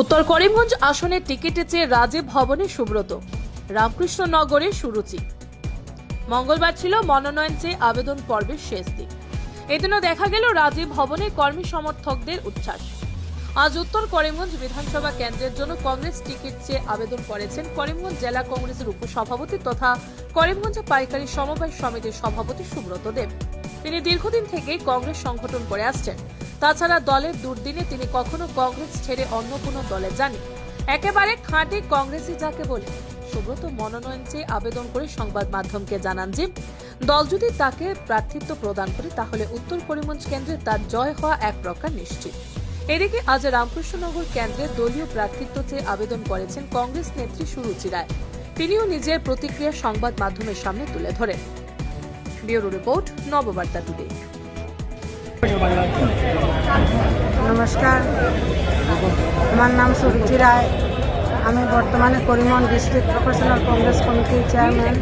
উত্তর করিমগঞ্জ আসনের টিকিটে চেয়ে রাজীব ভবনে সুব্রত। রামকৃষ্ণনগরে সুরুচি। মঙ্গলবার ছিল মনোনয়ন চেয়ে আবেদন পর্বের শেষ দিন। এদিনও দেখা গেল রাজীব ভবনে কর্মী সমর্থকদের উচ্ছ্বাস। আজ উত্তর করিমগঞ্জ বিধানসভা কেন্দ্রের জন্য কংগ্রেস টিকিট চেয়ে আবেদন করেছেন করিমগঞ্জ জেলা কংগ্রেসের উপসভাপতি তথা করিমগঞ্জ পাইকারি সমবায় সমিতির সভাপতি সুব্রত দেব। তিনি দীর্ঘদিন থেকেই কংগ্রেস সংগঠন করে আসছেন। তাছাড়া দলের দুর্দিনে তিনি কখনো কংগ্রেস ছেড়ে অন্য কোনো দলে যাননি। একেবারে খাঁটি কংগ্রেসই যাকে বলে। সুব্রত মনোনয়ন চেয়ে আবেদন করে সংবাদ মাধ্যমকে জানান যে, দল যদি তাকে প্রার্থিত্ব প্রদান করে, তাহলে উত্তর করিমগঞ্জ কেন্দ্রে তার জয় হওয়া এক প্রকার নিশ্চিত। এদিকে আজ রামকৃষ্ণনগর কেন্দ্রে দলীয় প্রার্থিত্ব চেয়ে আবেদন করেছেন কংগ্রেস নেত্রী সুরুচি রায়। তিনিও নিজের প্রতিক্রিয়া সংবাদ মাধ্যমের সামনে তুলে ধরেন। Bureau report, Nababarta today. নমস্কার। আমার নাম সুরুচি রায়। আমি বর্তমানে করিমন ডিস্ট্রিক্ট প্রফেশনাল কংগ্রেস কমিটির চেয়ারম্যান।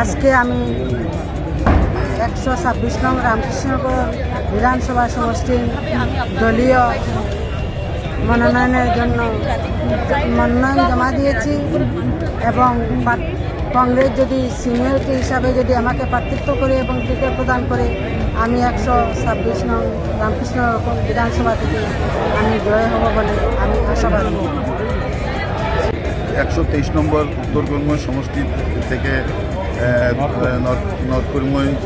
আজকে আমি একশো ছাব্বিশ নং রামকৃষ্ণনগর বিধানসভা সমষ্টির দলীয় মনোনয়নের জন্য মনোনয়ন জমা দিয়েছি এবং কংগ্রেস যদি সিনিয়রিটি হিসাবে যদি আমাকে প্রার্থিত্ব করে এবং টিকিট প্রদান করে, আমি একশো ছাব্বিশ নং রামকৃষ্ণ বিধানসভা থেকে আমি জয় হব বলে আমি আশাবাদী। একশো তেইশ নম্বর উত্তর করিমগঞ্জ সমষ্টি থেকে নর্থ করিমগঞ্জ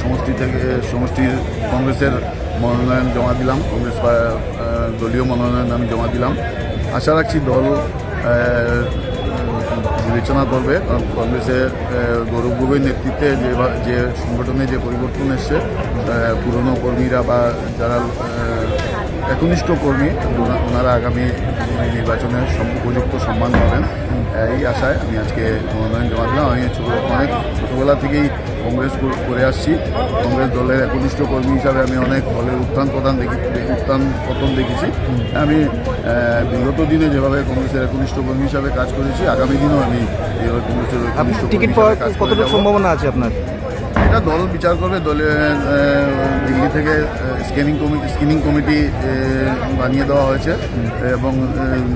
সমষ্টি থেকে সমষ্টির কংগ্রেসের মনোনয়ন জমা দিলাম, কংগ্রেস দলীয় মনোনয়ন আমি জমা দিলাম। আশা রাখছি দল বিবেচনা করবে কারণ কংগ্রেসের গৌরব গগৈর নেতৃত্বে যে যে সংগঠনে যে পরিবর্তন এসছে পুরনো কর্মীরা বা যারা একনিষ্ঠ কর্মী ওনারা আগামী নির্বাচনে উপযুক্ত সম্মান পাবেন। এই আশায় আমি আজকে মনোনয়ন জমা দিলাম। আমি অনেক ছোটোবেলা থেকেই কংগ্রেস করে আসছি। কংগ্রেস দলের একনিষ্ঠ কর্মী হিসাবে আমি অনেক দলের উত্থান প্রদান দেখি উত্থান পতন দেখেছি। আমি বিগত দিনে যেভাবে কংগ্রেসের একনিষ্ঠ কর্মী হিসাবে কাজ করেছি আগামী দিনেও আমি এইভাবে কংগ্রেসের একনিষ্ঠ টিকিট পাওয়ার কতটুকু সম্ভাবনা আছে আপনার? এটা দল বিচার করবে দলে দিল্লি থেকে স্ক্যানিং কমিটি স্ক্রিনিং কমিটি বানিয়ে দেওয়া হয়েছে। এবং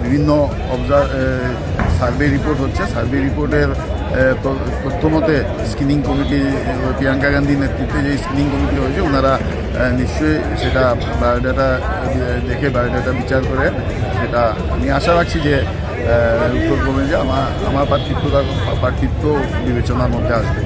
বিভিন্ন অবজার সার্ভে রিপোর্ট হচ্ছে। সার্ভে রিপোর্টের প্রথমতে মতে স্ক্রিনিং কমিটি, প্রিয়াঙ্কা গান্ধীর নেতৃত্বে যে স্ক্রিনিং কমিটি হয়েছে, ওনারা নিশ্চয়ই সেটা বায়োডাটা দেখে বায়োডাটা বিচার করে সেটা আমি আশা রাখছি যে উত্তর যে আমার আমার প্রার্থিত্বটা প্রার্থিত্ব বিবেচনার মধ্যে আসবে।